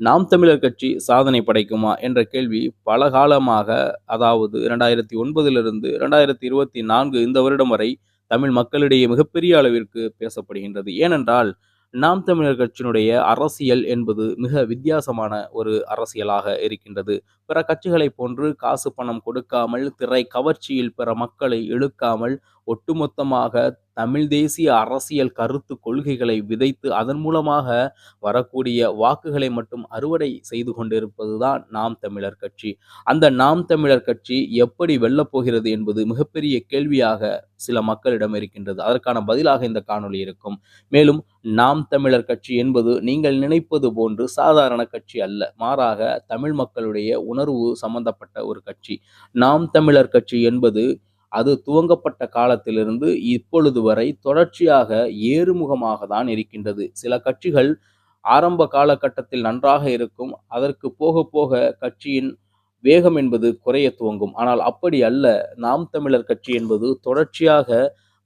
நாம் தமிழர் கட்சி சாதனை படைக்குமா என்ற கேள்வி பல காலமாக அதாவது இரண்டாயிரத்தி ஒன்பதிலிருந்து இரண்டாயிரத்தி இருபத்தி நான்கு இந்த வருடம் வரை தமிழ் மக்களிடையே மிகப்பெரிய அளவிற்கு பேசப்படுகின்றது. ஏனென்றால் நாம் தமிழர் கட்சியினுடைய அரசியல் என்பது மிக வித்தியாசமான ஒரு அரசியலாக இருக்கின்றது. பிற கட்சிகளைப் போன்று காசு பணம் கொடுக்காமல் திரை கவர்ச்சியில் பிற மக்களை இழுக்காமல் ஒட்டுமொத்தமாக தமிழ் தேசிய அரசியல் கருத்து கொள்கைகளை விதைத்து அதன் மூலமாக வரக்கூடிய வாக்குகளை மட்டும் அறுவடை செய்து கொண்டிருப்பதுதான் நாம் தமிழர் கட்சி. அந்த நாம் தமிழர் கட்சி எப்படி வெல்லப்போகிறது என்பது மிகப்பெரிய கேள்வியாக சில மக்களிடம் இருக்கின்றது. அதற்கான பதிலாக இந்த காணொளி இருக்கும். மேலும் நாம் தமிழர் கட்சி என்பது நீங்கள் நினைப்பது போன்று சாதாரண கட்சி அல்ல. மாறாக தமிழ் மக்களுடைய உணர்வு சம்பந்தப்பட்ட ஒரு கட்சி. நாம் தமிழர் கட்சி என்பது அது துவங்கப்பட்ட காலத்திலிருந்து இப்பொழுது வரை தொடர்ச்சியாக ஏறுமுகமாக தான் இருக்கின்றது. சில கட்சிகள் ஆரம்ப காலகட்டத்தில் நன்றாக இருக்கும் அதற்கு போக போக கட்சியின் வேகம் என்பது குறைய துவங்கும். ஆனால் அப்படி அல்ல. நாம் தமிழர் கட்சி என்பது தொடர்ச்சியாக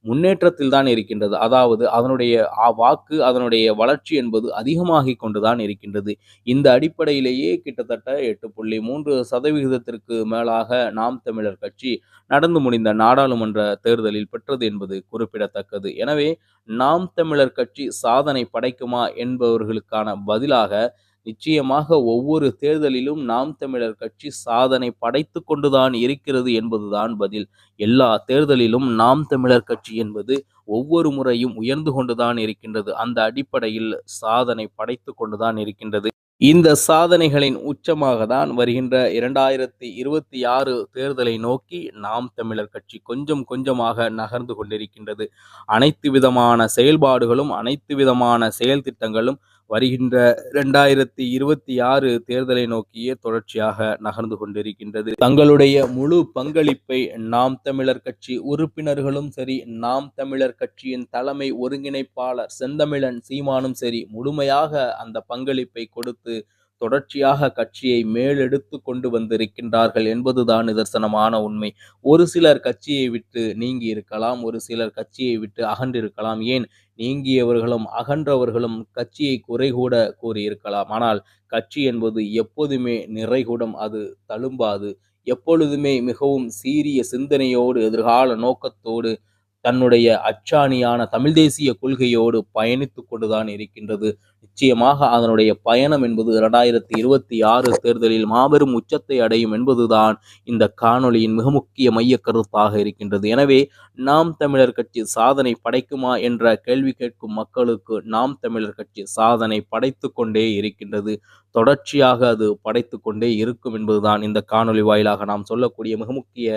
முன்னேற்றத்தில் தான் இருக்கின்றது. அதாவது அதனுடைய வாக்கு அதனுடைய வளர்ச்சி என்பது அதிகமாகிக் கொண்டுதான் இருக்கின்றது. இந்த அடிப்படையிலேயே கிட்டத்தட்ட எட்டு புள்ளி மூன்று சதவிகிதத்திற்கு மேலாக நாம் தமிழர் கட்சி நடந்து முடிந்த நாடாளுமன்ற தேர்தலில் பெற்றது என்பது குறிப்பிடத்தக்கது. எனவே நாம் தமிழர் கட்சி சாதனை படைக்குமா என்பவர்களுக்கான பதிலாக நிச்சயமாக ஒவ்வொரு தேர்தலிலும் நாம் தமிழர் கட்சி சாதனை படைத்து கொண்டுதான் இருக்கிறது என்பதுதான் பதில். எல்லா தேர்தலிலும் நாம் தமிழர் கட்சி என்பது ஒவ்வொரு முறையும் உயர்ந்து கொண்டுதான் இருக்கின்றது. அந்த அடிப்படையில் சாதனை படைத்து கொண்டுதான் இருக்கின்றது. இந்த சாதனைகளின் உச்சமாக தான் வருகின்ற இரண்டாயிரத்தி இருபத்தி ஆறு தேர்தலை நோக்கி நாம் தமிழர் கட்சி கொஞ்சம் கொஞ்சமாக நகர்ந்து கொண்டிருக்கின்றது. அனைத்து விதமான செயல்பாடுகளும் அனைத்து விதமான செயல் திட்டங்களும் வருகின்ற இரண்டாயிரத்தி இருபத்தி ஆறு தேர்தலை நோக்கியே தொடர்ச்சியாக நகர்ந்து கொண்டிருக்கின்றது. தங்களுடைய முழு பங்களிப்பை நாம் தமிழர் கட்சி உறுப்பினர்களும் சரி நாம் தமிழர் கட்சியின் தலைமை ஒருங்கிணைப்பாளர் செந்தமிழன் சீமானும் சரி முழுமையாக அந்த பங்களிப்பை கொடுத்து தொடர்ச்சியாக கட்சியை மேலெடுத்து கொண்டு வந்திருக்கின்றார்கள் என்பதுதான் நிதர்சனமான உண்மை. ஒரு சிலர் கட்சியை விட்டு நீங்கி இருக்கலாம் ஒரு சிலர் கட்சியை விட்டு அகன்றிருக்கலாம். ஏன்? நீங்கியவர்களும் அகன்றவர்களும் கட்சியை குறைகூட கூறியிருக்கலாம். ஆனால் கட்சி என்பது எப்போதுமே நிறைகூடம் அது தழும்பாது. எப்பொழுதுமே மிகவும் சீரிய சிந்தனையோடு எதிர்கால நோக்கத்தோடு தன்னுடைய அச்சாணியான தமிழ் தேசிய கொள்கையோடு பயணித்து கொண்டுதான் இருக்கின்றது. நிச்சயமாக அதனுடைய பயணம் என்பது இரண்டாயிரத்தி இருபத்தி ஆறு தேர்தலில் மாபெரும் உச்சத்தை அடையும் என்பதுதான் இந்த காணொளியின் மிக முக்கிய மைய கருத்தாக இருக்கின்றது. எனவே நாம் தமிழர் கட்சி சாதனை படைக்குமா என்ற கேள்வி கேட்கும் மக்களுக்கு நாம் தமிழர் கட்சி சாதனை படைத்து கொண்டே இருக்கின்றது. தொடர்ச்சியாக அது படைத்து கொண்டே இருக்கும் என்பதுதான் இந்த காணொளி வாயிலாக நாம் சொல்லக்கூடிய மிக முக்கிய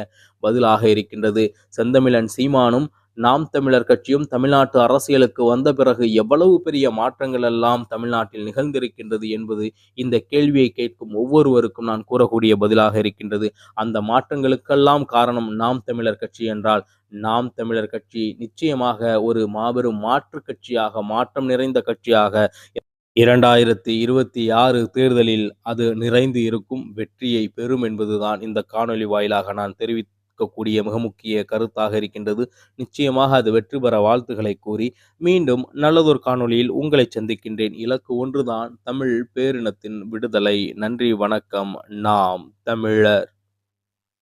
பதிலாக இருக்கின்றது. செந்தமிழன் சீமானும் நாம் தமிழர் கட்சியும் தமிழ்நாட்டு அரசியலுக்கு வந்த பிறகு எவ்வளவு பெரிய மாற்றங்கள் எல்லாம் தமிழ்நாட்டில் நிகழ்ந்திருக்கின்றது என்பது இந்த கேள்வியை கேட்கும் ஒவ்வொருவருக்கும் நான் கூறக்கூடிய பதிலாக இருக்கின்றது. அந்த மாற்றங்களுக்கெல்லாம் காரணம் நாம் தமிழர் கட்சி என்றால் நாம் தமிழர் கட்சி நிச்சயமாக ஒரு மாபெரும் மாற்று கட்சியாக மாற்றம் நிறைந்த கட்சியாக இரண்டாயிரத்தி இருபத்தி ஆறு தேர்தலில் அது நிறைந்து இருக்கும் வெற்றியை பெறும் என்பதுதான் இந்த காணொளி வாயிலாக நான் தெரிவித்து இருக்கக்கூடிய மிக முக்கிய கருத்தாக இருக்கின்றது. நிச்சயமாக அது வெற்றி பெற வாழ்த்துக்களை கூறி மீண்டும் நல்லதொரு காணொளியில் உங்களை சந்திக்கின்றேன். இலக்கு ஒன்றுதான் தமிழ் பேரினத்தின் விடுதலை. நன்றி வணக்கம். நாம் தமிழர்.